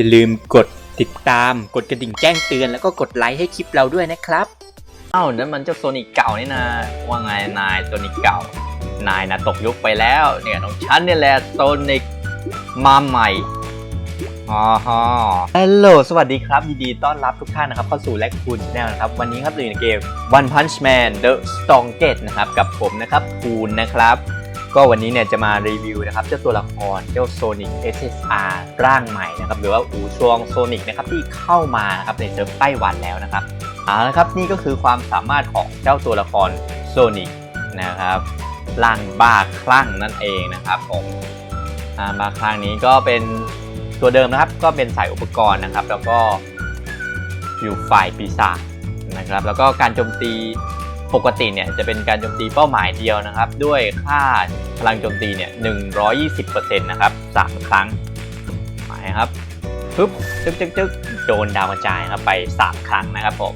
อย่าลืมกดติดตาม กดกระดิ่งแจ้งเตือนแล้วก็กดไลค์ให้คลิปเราด้วยนะครับ เอ้านั่นมันเจ้าโซนิกเก่านี่นะว่าไงนายโซนิกเก่า นายนะตกยุคไปแล้ว เนี่ยของฉันเนี่ยแหละโซนิกมาใหม่อ๋อฮะฮัลโหลสวัสดีครับยินดีต้อนรับทุกท่านนะครับเข้าสู่แลกคูนแนลนะครับ วันนี้ครับอยู่ในเกม One Punch Man The Strongest นะครับ กับผมนะครับคูนนะครับ ก็วันนี้เนี่ยจะมารีวิวนะครับเจ้าตัวละครเจ้าโซนิก SSR ร่างใหม่นะครับหรือว่าอูชวงโซนิกนะครับที่เข้ามานะครับในเซิร์ฟไต้หวันแล้วนะครับเอาละครับนี่ก็คือความสามารถของเจ้าตัวละครโซนิกนะครับร่างบ้าคลั่งนั่นเองนะครับผมอ่าบ้าคลั่งนี้ก็เป็นตัวเดิมนะครับก็เป็นสายอุปกรณ์นะครับ แล้วก็อยู่ฝ่ายปีศาจนะครับแล้วก็การโจมตี ปกติเนี่ยจะเป็นการโจมตีเป้าหมายเดียวนะครับ ด้วยค่าพลังโจมตีเนี่ย120%นะครับ3ครั้งหมายครับปึ๊บจึ๊กจึ๊กจึ๊กโดนดาวกระจายครับไป 3 ครั้งนะครับผม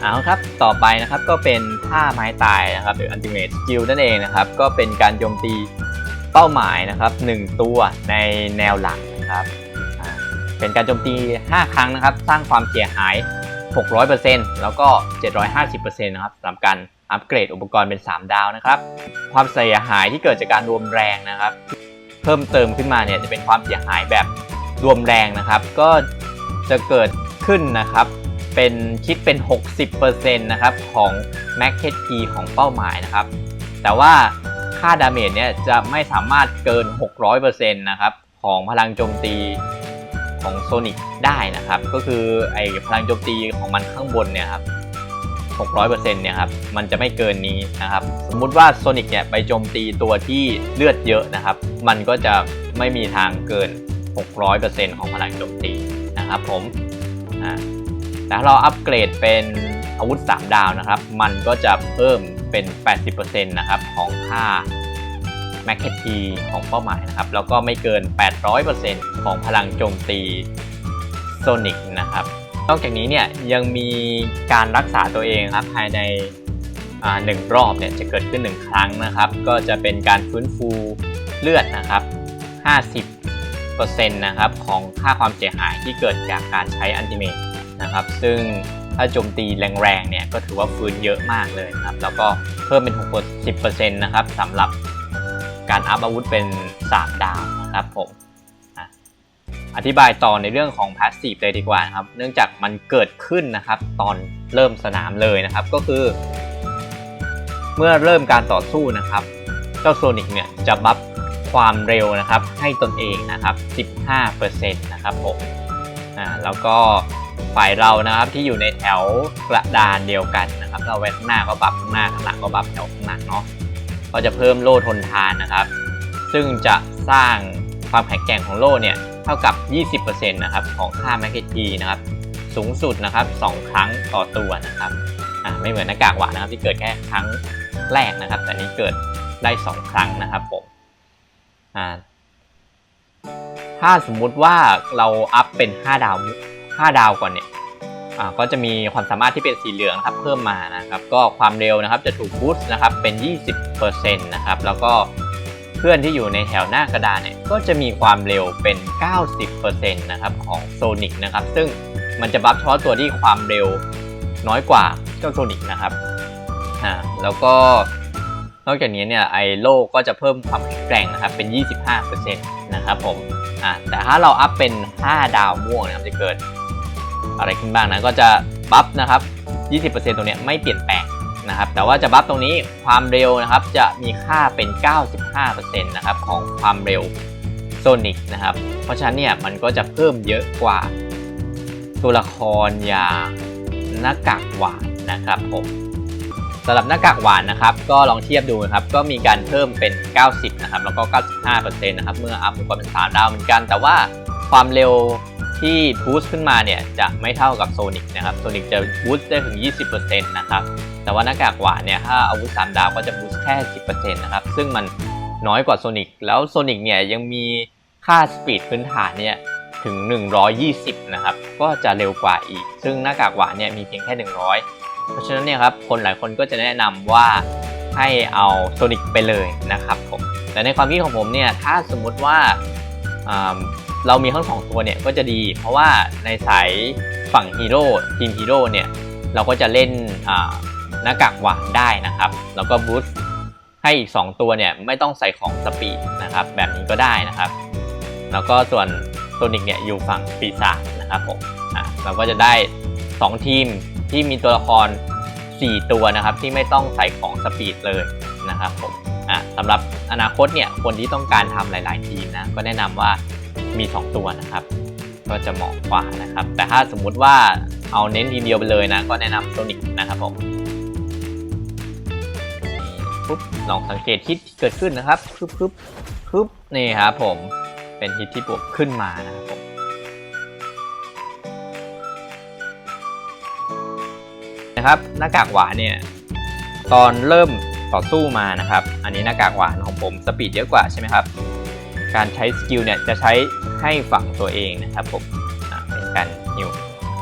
เอาครับต่อไปนะครับก็เป็นท่าไม้ตายนะครับหรือ ultimate skill นั่นเองนะครับ ก็เป็นการโจมตีเป้าหมายนะครับ 1 ตัวในแนวหลังนะครับเป็นการโจมตี 5 ครั้งนะครับ สร้างความเสียหาย 600%แล้วก็ 750%นะครับสำหรับการอัปเกรดอุปกรณ์เป็น 3 ดาวนะครับ ความเสียหายที่เกิดจากการรวมแรงนะครับ เพิ่มเติมขึ้นมาเนี่ยจะเป็นความเสียหายแบบรวมแรงนะครับ ก็จะเกิดขึ้นนะครับ เป็นคิดเป็น 60%นะครับของ Max HP ของเป้าหมายนะครับ แต่ว่าค่าดาเมจเนี่ยจะไม่สามารถเกิน 600%นะครับของพลังโจมตี ของโซนิกได้นะครับ ก็คือไอพลังโจมตีของมันข้างบนเนี่ยครับ600%เนี่ยครับ มันจะไม่เกินนี้นะครับ สมมุติว่าโซนิกเนี่ยไปโจมตีตัวที่เลือดเยอะนะครับ มันก็จะไม่มีทางเกิน 600%ของพลังโจมตีนะครับผมอ่าแต่ถ้าเราอัปเกรดเป็นอาวุธ 3 ดาวนะครับ มันก็จะเพิ่มเป็น 80%นะครับของค่า m a c k e t ของเป้าหมายนะครับ แล้วก็ไม่เกิน 800%ของพลังโจมตีโซนิกนะครับ นอกจากนี้เนี่ยยังมีการรักษาตัวเองครับภายในหนึ่งรอบเนี่ยจะเกิดขึ้น 1 ครั้งนะครับ ก็จะเป็นการฟื้นฟูเลือดนะครับ 50%นะครับของค่าความเสียหายที่เกิดจากการใช้อันติเมตนะครับ ซึ่งถ้าโจมตีแรงๆเนี่ยก็ถือว่าฟื้นเยอะมากเลยนะครับ แล้วก็เพิ่มเป็น 60%นะครับสำหรับ การอัพอาวุธเป็น 3 ดาวนะครับผมอธิบายต่อในเรื่องของพาสซีฟเลยดีกว่าครับ เนื่องจากมันเกิดขึ้นนะครับ ตอนเริ่มสนามเลยนะครับ ก็คือ เมื่อเริ่มการต่อสู้นะครับ เจ้าโซนิกเนี่ยจะบัฟความเร็วนะครับ ให้ตนเองนะครับ 15%นะครับผมอ่าแล้วก็ฝ่ายเรานะครับที่อยู่ในแถวกระดานเดียวกันนะครับ เราไว้ข้างหน้าก็บัฟข้างหน้าข้างหลังก็บัฟแถวข้างหลังเนาะ ก็จะเพิ่มโล่ทนทานนะครับ ซึ่งจะสร้างความแข็งแกร่งของโล่เนี่ยเท่ากับ 20%นะครับของค่าแมกเกจีนะครับสูงสุดนะครับ 2 ครั้งต่อตัวนะครับอ่าไม่เหมือนหน้ากากหวานนะครับที่เกิดแค่ครั้งแรกนะครับ แต่นี้เกิดได้ 2 ครั้งนะครับผมอ่าถ้าสมมุติว่าเราอัพเป็น 5 ดาว 5 ดาวก่อนเนี่ย ก็จะมีความสามารถที่เป็นสีเหลืองนะครับเพิ่มมานะครับก็ความเร็วนะครับจะถูกบูสต์นะครับเป็น 20%นะครับแล้วก็เพื่อนที่อยู่ในแถวหน้ากระดานเนี่ยก็จะมีความเร็วเป็น 90%นะครับของโซนิกนะครับซึ่งมันจะบัฟเฉพาะตัวที่ความเร็วน้อยกว่าเจ้าโซนิกนะครับอ่าแล้วก็นอกจากนี้เนี่ยไอโลก็จะเพิ่มความแข็งแกร่งนะครับเป็น 25%นะครับผมอะแต่ถ้าเราอัพเป็น 5 ดาวม่วงนะครับจะเกิด อะไรขึ้นบ้างนะก็จะบัฟนะครับ 20%ตรงนี้ไม่เปลี่ยนแปลงนะครับแต่ว่าจะบัฟตรงนี้ความเร็วนะครับจะมีค่าเป็น 95%นะครับของความเร็วโซนิกนะครับเพราะฉะนั้นเนี่ยมันก็จะเพิ่มเยอะกว่าตัวละครอย่างหน้ากากหวานนะครับผมสำหรับหน้ากากหวานนะครับก็ลองเทียบดูนะครับก็มีการเพิ่มเป็น 90 นะครับแล้วก็ 95%นะครับเมื่ออัพอุปกรณ์เป็น3ดาวเหมือนกัน แต่ว่าความเร็ว ที่บูสต์ขึ้นมาเนี่ยจะไม่เท่ากับโซนิกนะครับโซนิกจะบูสต์ได้ถึง 20%นะครับแต่ว่าหน้ากากหวานเนี่ยถ้าอาวุธ3ดาวก็จะบูสต์แค่ 10%นะครับซึ่งมันน้อยกว่าโซนิกแล้วโซนิกเนี่ยยังมีค่าสปีดพื้นฐานเนี่ยถึง 120 นะครับ ก็จะเร็วกว่าอีก ซึ่งหน้ากากหวานเนี่ยมีเพียงแค่ 100 เพราะฉะนั้นเนี่ยครับคนหลายคนก็จะแนะนำว่าให้เอาโซนิกไปเลยนะครับผมแต่ในความคิดของผมเนี่ยถ้าสมมุติว่า เรามีทั้งสองตัวเนี่ยก็จะดี เพราะว่าในสายฝั่งฮีโร่ทีมฮีโร่เนี่ยเราก็จะเล่นหน้ากากหวานได้นะครับ แล้วก็บูสต์ให้อีก 2 ตัวเนี่ยไม่ต้องใส่ของสปีดนะครับ แบบนี้ก็ได้นะครับ แล้วก็ส่วนโซนิกเนี่ยอยู่ฝั่งปีศาจนะครับผมอะเราก็จะได้ 2 ทีมที่มีตัวละคร 4 ตัวนะครับ ที่ไม่ต้องใส่ของสปีดเลยนะครับผมอะสำหรับอนาคตเนี่ยคนที่ต้องการทำหลาย ๆ ทีมนะก็แนะนำว่า มี 2 ตัวนะครับ ก็จะเหมาะกว่านะครับ แต่ถ้าสมมุติว่าเอาเน้นทีเดียวไปเลยนะ ก็แนะนำโซนิกนะครับผมปุ๊บลองสังเกตฮิตที่เกิดขึ้นนะครับปึ๊บปึ๊บปึ๊บนี่ครับผมเป็นฮิตที่บวกขึ้นมานะครับผมนะครับหน้ากากหวานเนี่ยตอนเริ่มต่อสู้มานะครับ อันนี้หน้ากากหวานของผมสปีดเยอะกว่าใช่ไหมครับ การใช้สกิลเนี่ยจะใช้ให้ฝั่งตัวเองนะครับผมเป็นการฮิว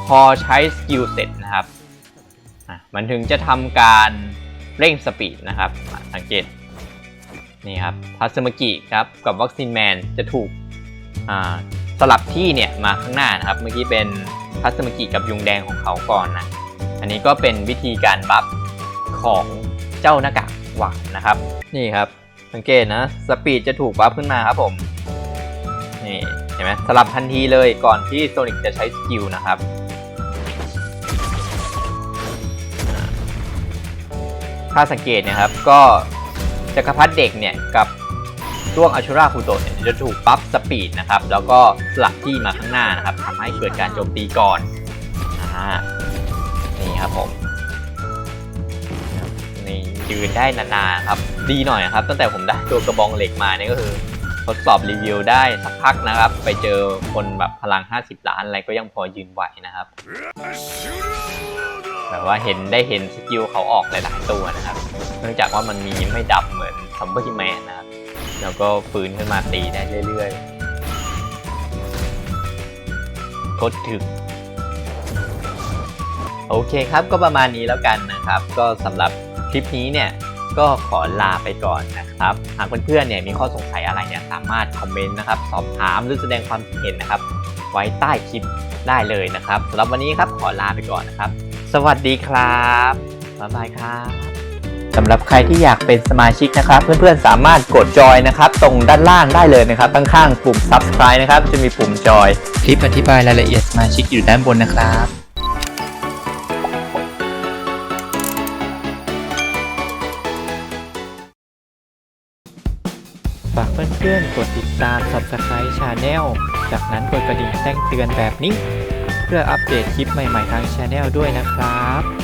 พอใช้สกิลเสร็จนะครับมันถึงจะทำการเร่งสปีดนะครับสังเกตนี่ครับทัสมากิครับกับวัคซีนแมนจะถูกสลับที่เนี่ยมาข้างหน้านะครับ เมื่อกี้เป็นทัสมากิกับยุงแดงของเขาก่อนนะอันนี้ก็เป็นวิธีการบัฟของเจ้าหน้ากากหวานนะครับ นี่ครับ สังเกตนะสปีดจะถูกบัฟขึ้นมาครับผม นี่เห็นไหมสลับทันทีเลยก่อนที่โซนิกจะใช้สกิลนะครับถ้าสังเกตนะครับก็จักรพรรดิเด็กเนี่ยกับช่วงอัชูราคูโตเนี่ยจะถูกปั๊บสปีดนะครับแล้วก็สลับที่มาข้างหน้านะครับทำให้เกิดการโจมตีก่อนอ่านี่ครับผม นี่ยืนได้นานๆครับ ดีหน่อยครับ ตั้งแต่ผมได้ตัวกระบองเหล็กมาเนี่ยก็คือทดสอบรีวิวได้สักพักนะครับ ไปเจอคนแบบพลัง 50 ล้านอะไรก็ยังพอยืนไหวนะครับแบบว่าเห็นได้เห็นสกิลเขาออกหลายๆตัวนะครับ เนื่องจากว่ามันมีไม่ดับเหมือนซัมเบอร์แมนนะครับ แล้วก็ฟื้นขึ้นมาตีได้เรื่อยๆโคตรถึก โอเคครับก็ประมาณนี้แล้วกันนะครับ ก็สำหรับคลิปนี้เนี่ยก็ขอลาไปก่อนนะครับ หากเพื่อนๆเนี่ยมีข้อสงสัยอะไรเนี่ยสามารถคอมเมนต์นะครับ สอบถามหรือแสดงความคิดเห็นนะครับ ไว้ใต้คลิปได้เลยนะครับสำหรับวันนี้ครับขอลาไปก่อนนะครับ สวัสดีครับบ๊ายบายครับสำหรับใครที่อยากเป็นสมาชิกนะครับ เพื่อนๆสามารถกดจอยนะครับ ตรงด้านล่างได้เลยนะครับข้างๆปุ่ม subscribe นะครับ จะมีปุ่มจอยคลิปอธิบายรายละเอียดสมาชิกอยู่ด้านบนนะครับ ฝากเพื่อนๆ กดติดตาม Subscribe Channel จากนั้นกดกระดิ่งแจ้งเตือนแบบนี้ เพื่ออัปเดตคลิปใหม่ๆทาง Channel ด้วยนะครับ